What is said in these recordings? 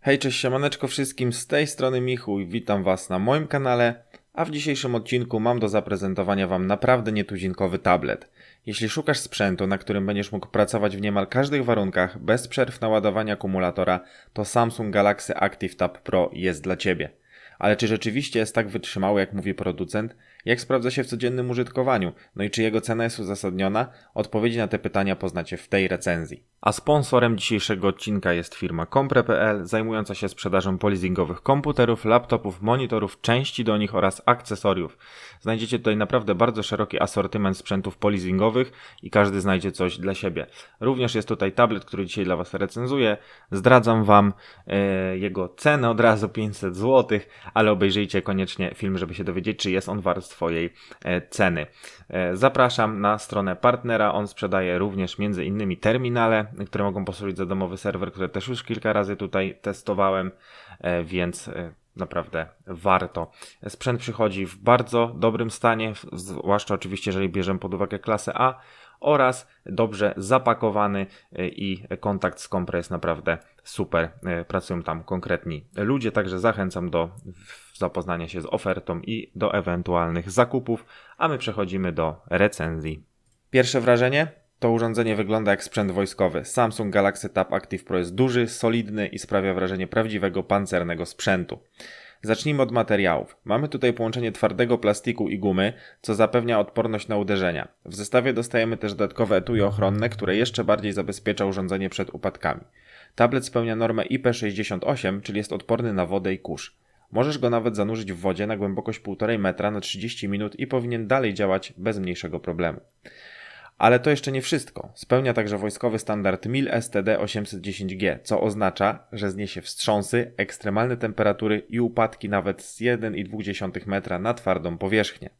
Hej, cześć siemaneczko wszystkim, z tej strony Michu i witam Was na moim kanale, a w dzisiejszym odcinku mam do zaprezentowania Wam naprawdę nietuzinkowy tablet. Jeśli szukasz sprzętu, na którym będziesz mógł pracować w niemal każdych warunkach, bez przerw na ładowanie akumulatora, to Samsung Galaxy Active Tab Pro jest dla Ciebie. Ale czy rzeczywiście jest tak wytrzymały, jak mówi producent? Jak sprawdza się w codziennym użytkowaniu? No i czy jego cena jest uzasadniona? Odpowiedzi na te pytania poznacie w tej recenzji. A sponsorem dzisiejszego odcinka jest firma Compre.pl, zajmująca się sprzedażą polizingowych komputerów, laptopów, monitorów, części do nich oraz akcesoriów. Znajdziecie tutaj naprawdę bardzo szeroki asortyment sprzętów polizingowych i każdy znajdzie coś dla siebie. Również jest tutaj tablet, który dzisiaj dla Was recenzuję. Zdradzam Wam e, jego cenę od razu 500 zł, ale obejrzyjcie koniecznie film, żeby się dowiedzieć, czy jest on wart swojej e, ceny. E, zapraszam na stronę partnera. On sprzedaje również między innymi terminale, które mogą posłużyć za domowy serwer, które też już kilka razy tutaj testowałem, e, więc naprawdę warto. Sprzęt przychodzi w bardzo dobrym stanie, zwłaszcza oczywiście, jeżeli bierzemy pod uwagę klasę A oraz dobrze zapakowany i kontakt z Compre jest naprawdę super. Pracują tam konkretni ludzie, także zachęcam do zapoznania się z ofertą i do ewentualnych zakupów, a my przechodzimy do recenzji. Pierwsze wrażenie? To urządzenie wygląda jak sprzęt wojskowy. Samsung Galaxy Tab Active Pro jest duży, solidny i sprawia wrażenie prawdziwego pancernego sprzętu. Zacznijmy od materiałów. Mamy tutaj połączenie twardego plastiku i gumy, co zapewnia odporność na uderzenia. W zestawie dostajemy też dodatkowe etui ochronne, które jeszcze bardziej zabezpiecza urządzenie przed upadkami. Tablet spełnia normę IP68, czyli jest odporny na wodę i kurz. Możesz go nawet zanurzyć w wodzie na głębokość 1,5 metra na 30 minut i powinien dalej działać bez mniejszego problemu. Ale to jeszcze nie wszystko. Spełnia także wojskowy standard MIL STD 810G, co oznacza, że zniesie wstrząsy, ekstremalne temperatury i upadki nawet z 1,2 metra na twardą powierzchnię.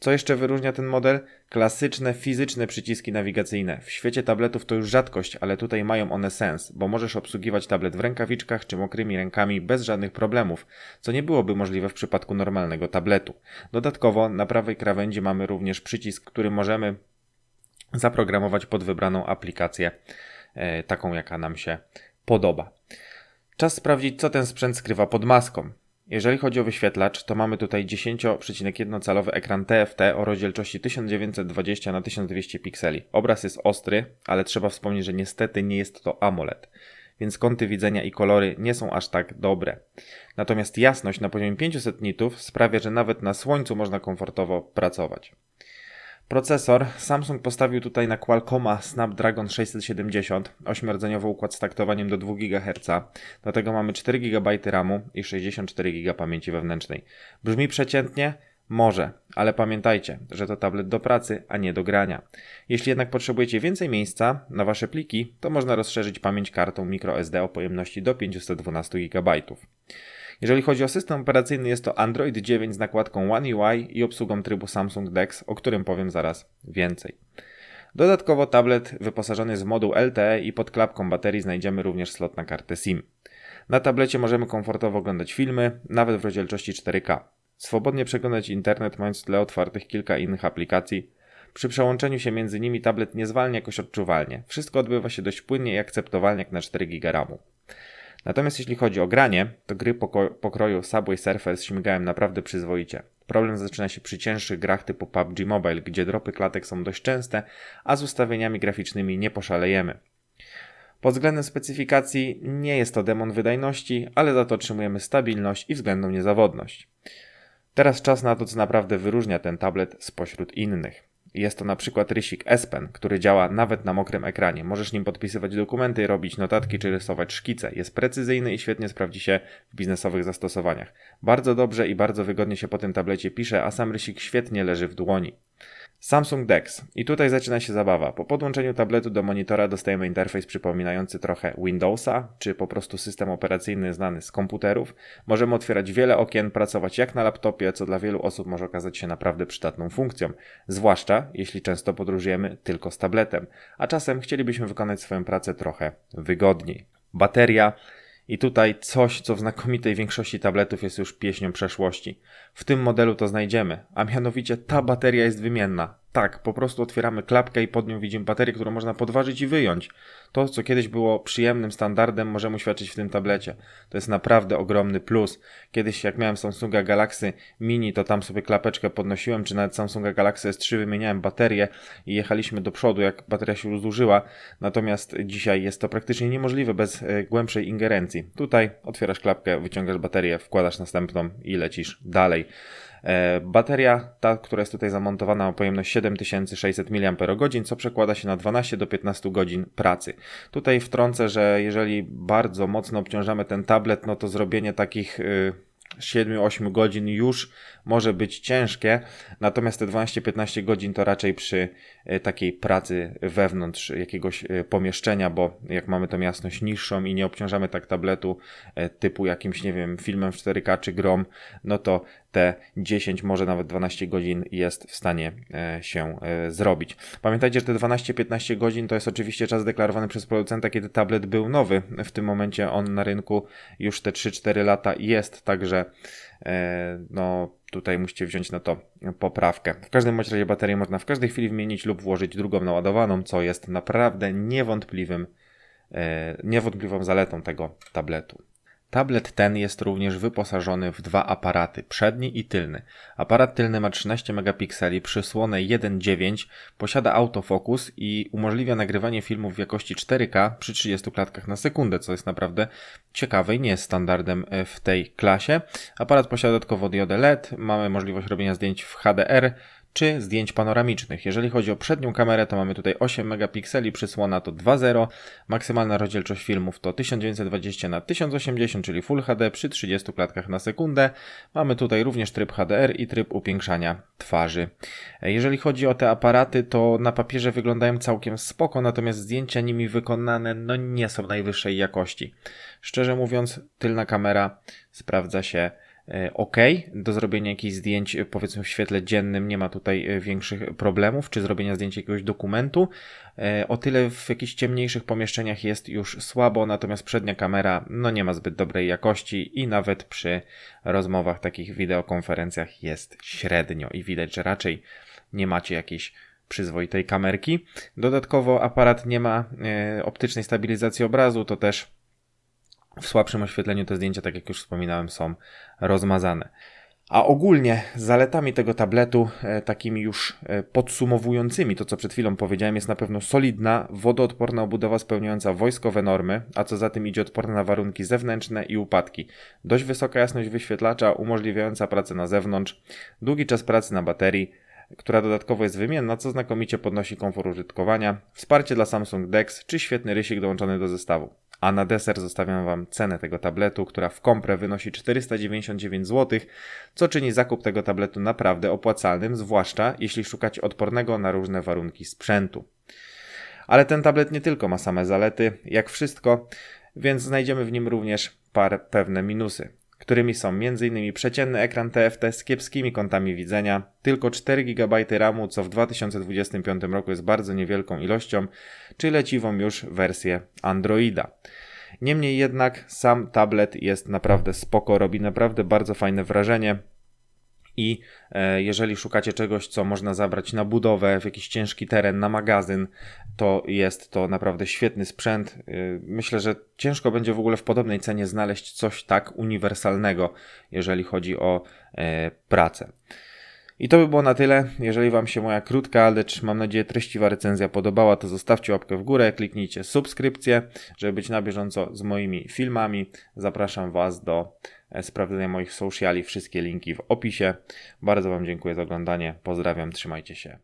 Co jeszcze wyróżnia ten model? Klasyczne fizyczne przyciski nawigacyjne. W świecie tabletów to już rzadkość, ale tutaj mają one sens, bo możesz obsługiwać tablet w rękawiczkach czy mokrymi rękami bez żadnych problemów, co nie byłoby możliwe w przypadku normalnego tabletu. Dodatkowo na prawej krawędzi mamy również przycisk, który możemy zaprogramować pod wybraną aplikację, e, taką jaka nam się podoba. Czas sprawdzić, co ten sprzęt skrywa pod maską. Jeżeli chodzi o wyświetlacz, to mamy tutaj 10,1 calowy ekran TFT o rozdzielczości 1920 na 1200 pikseli. Obraz jest ostry, ale trzeba wspomnieć, że niestety nie jest to AMOLED, więc kąty widzenia i kolory nie są aż tak dobre. Natomiast jasność na poziomie 500 nitów sprawia, że nawet na słońcu można komfortowo pracować. Procesor Samsung postawił tutaj na Qualcomma Snapdragon 670, 8-rdzeniowy układ z taktowaniem do 2 GHz. Do tego mamy 4 GB RAMu i 64 GB pamięci wewnętrznej. Brzmi przeciętnie? Może, ale pamiętajcie, że to tablet do pracy, a nie do grania. Jeśli jednak potrzebujecie więcej miejsca na Wasze pliki, to można rozszerzyć pamięć kartą microSD o pojemności do 512 GB. Jeżeli chodzi o system operacyjny, jest to Android 9 z nakładką One UI i obsługą trybu Samsung DeX, o którym powiem zaraz więcej. Dodatkowo tablet wyposażony jest w moduł LTE i pod klapką baterii znajdziemy również slot na kartę SIM. Na tablecie możemy komfortowo oglądać filmy, nawet w rozdzielczości 4K. Swobodnie przeglądać internet, mając w tle otwartych kilka innych aplikacji. Przy przełączeniu się między nimi tablet nie zwalnia jakoś odczuwalnie. Wszystko odbywa się dość płynnie i akceptowalnie jak na 4 GB RAMu. Natomiast jeśli chodzi o granie, to gry pokroju Subway Surfers śmigają naprawdę przyzwoicie. Problem zaczyna się przy cięższych grach typu PUBG Mobile, gdzie dropy klatek są dość częste, a z ustawieniami graficznymi nie poszalejemy. Pod względem specyfikacji nie jest to demon wydajności, ale za to otrzymujemy stabilność i względną niezawodność. Teraz czas na to, co naprawdę wyróżnia ten tablet spośród innych. Jest to na przykład rysik S Pen, który działa nawet na mokrym ekranie. Możesz nim podpisywać dokumenty, robić notatki czy rysować szkice. Jest precyzyjny i świetnie sprawdzi się w biznesowych zastosowaniach. Bardzo dobrze i bardzo wygodnie się po tym tablecie pisze, a sam rysik świetnie leży w dłoni. Samsung DeX. I tutaj zaczyna się zabawa. Po podłączeniu tabletu do monitora dostajemy interfejs przypominający trochę Windowsa, czy po prostu system operacyjny znany z komputerów. Możemy otwierać wiele okien, pracować jak na laptopie, co dla wielu osób może okazać się naprawdę przydatną funkcją. Zwłaszcza jeśli często podróżujemy tylko z tabletem, a czasem chcielibyśmy wykonać swoją pracę trochę wygodniej. Bateria i tutaj coś, co w znakomitej większości tabletów jest już pieśnią przeszłości. W tym modelu to znajdziemy, a mianowicie ta bateria jest wymienna. Tak, po prostu otwieramy klapkę i pod nią widzimy baterię, którą można podważyć i wyjąć. To, co kiedyś było przyjemnym standardem, możemy uświadczyć w tym tablecie. To jest naprawdę ogromny plus. Kiedyś, jak miałem Samsunga Galaxy Mini, to tam sobie klapeczkę podnosiłem, czy nawet Samsunga Galaxy S3 wymieniałem baterię i jechaliśmy do przodu, jak bateria się zużyła. Natomiast dzisiaj jest to praktycznie niemożliwe bez e, głębszej ingerencji. Tutaj otwierasz klapkę, wyciągasz baterię, wkładasz następną i lecisz dalej. E, bateria, ta, która jest tutaj zamontowana, ma pojemność 7600 mAh, co przekłada się na 12 do 15 godzin pracy. Tutaj wtrącę, że jeżeli bardzo mocno obciążamy ten tablet, no to zrobienie takich. Yy, 7-8 godzin już może być ciężkie, natomiast te 12-15 godzin to raczej przy e, takiej pracy wewnątrz jakiegoś e, pomieszczenia, bo jak mamy tą jasność niższą i nie obciążamy tak tabletu typu jakimś, nie wiem, filmem w 4K czy grom, no to te 10, może nawet 12 godzin jest w stanie się zrobić. Pamiętajcie, że te 12-15 godzin to jest oczywiście czas deklarowany przez producenta, kiedy tablet był nowy. W tym momencie on na rynku już te 3-4 lata jest, także no tutaj musicie wziąć na to poprawkę. W każdym razie baterię można w każdej chwili wymienić lub włożyć drugą naładowaną, co jest naprawdę niewątpliwym, e, niewątpliwą zaletą tego tabletu. Tablet ten jest również wyposażony w dwa aparaty, przedni i tylny. Aparat tylny ma 13 megapikseli, przysłonę 1.9, posiada autofokus i umożliwia nagrywanie filmów w jakości 4K przy 30 klatkach na sekundę, co jest naprawdę ciekawe i nie jest standardem e, w tej klasie. Aparat posiada dodatkowo diodę LED, mamy możliwość robienia zdjęć w HDR, czy zdjęć panoramicznych. Jeżeli chodzi o przednią kamerę, to mamy tutaj 8 megapikseli, przysłona to 2.0, maksymalna rozdzielczość filmów to 1920 na 1080, czyli Full HD przy 30 klatkach na sekundę. Mamy tutaj również tryb HDR i tryb upiększania twarzy. Jeżeli chodzi o te aparaty, to na papierze wyglądają całkiem spoko, natomiast zdjęcia nimi wykonane no nie są najwyższej jakości. Szczerze mówiąc, tylna kamera sprawdza się ok do zrobienia jakichś zdjęć, e, powiedzmy w świetle dziennym, nie ma tutaj e, większych problemów, czy zrobienia zdjęcia jakiegoś dokumentu. O tyle w jakichś ciemniejszych pomieszczeniach jest już słabo, natomiast przednia kamera no nie ma zbyt dobrej jakości i nawet przy rozmowach, takich wideokonferencjach jest średnio i widać, że raczej nie macie jakiejś przyzwoitej kamerki. Dodatkowo aparat nie ma optycznej stabilizacji obrazu, to też w słabszym oświetleniu te zdjęcia, tak jak już wspominałem, są rozmazane. A ogólnie zaletami tego tabletu, e, takimi już e, podsumowującymi to, co przed chwilą powiedziałem, jest na pewno solidna, wodoodporna obudowa spełniająca wojskowe normy, a co za tym idzie odporna na warunki zewnętrzne i upadki. Dość wysoka jasność wyświetlacza umożliwiająca pracę na zewnątrz, długi czas pracy na baterii, która dodatkowo jest wymienna, co znakomicie podnosi komfort użytkowania, wsparcie dla Samsung DeX czy świetny rysik dołączony do zestawu. A na deser zostawiam Wam cenę tego tabletu, która w kompre wynosi 499 zł, co czyni zakup tego tabletu naprawdę opłacalnym, zwłaszcza jeśli szukacie odpornego na różne warunki sprzętu. Ale ten tablet nie tylko ma same zalety, jak wszystko, więc znajdziemy w nim również parę pewne minusy którymi są m.in. przeciętny ekran TFT z kiepskimi kątami widzenia, tylko 4 GB RAMu, co w 2025 roku jest bardzo niewielką ilością, czy leciwą już wersję Androida. Niemniej jednak sam tablet jest naprawdę spoko, robi naprawdę bardzo fajne wrażenie. I e, jeżeli szukacie czegoś, co można zabrać na budowę, w jakiś ciężki teren, na magazyn, to jest to naprawdę świetny sprzęt. E, myślę, że ciężko będzie w ogóle w podobnej cenie znaleźć coś tak uniwersalnego, jeżeli chodzi o e, pracę. I to by było na tyle. Jeżeli Wam się moja krótka, lecz mam nadzieję treściwa recenzja podobała, to zostawcie łapkę w górę, kliknijcie subskrypcję, żeby być na bieżąco z moimi filmami. Zapraszam Was do sprawdzenia moich sociali, wszystkie linki w opisie. Bardzo Wam dziękuję za oglądanie. Pozdrawiam, trzymajcie się.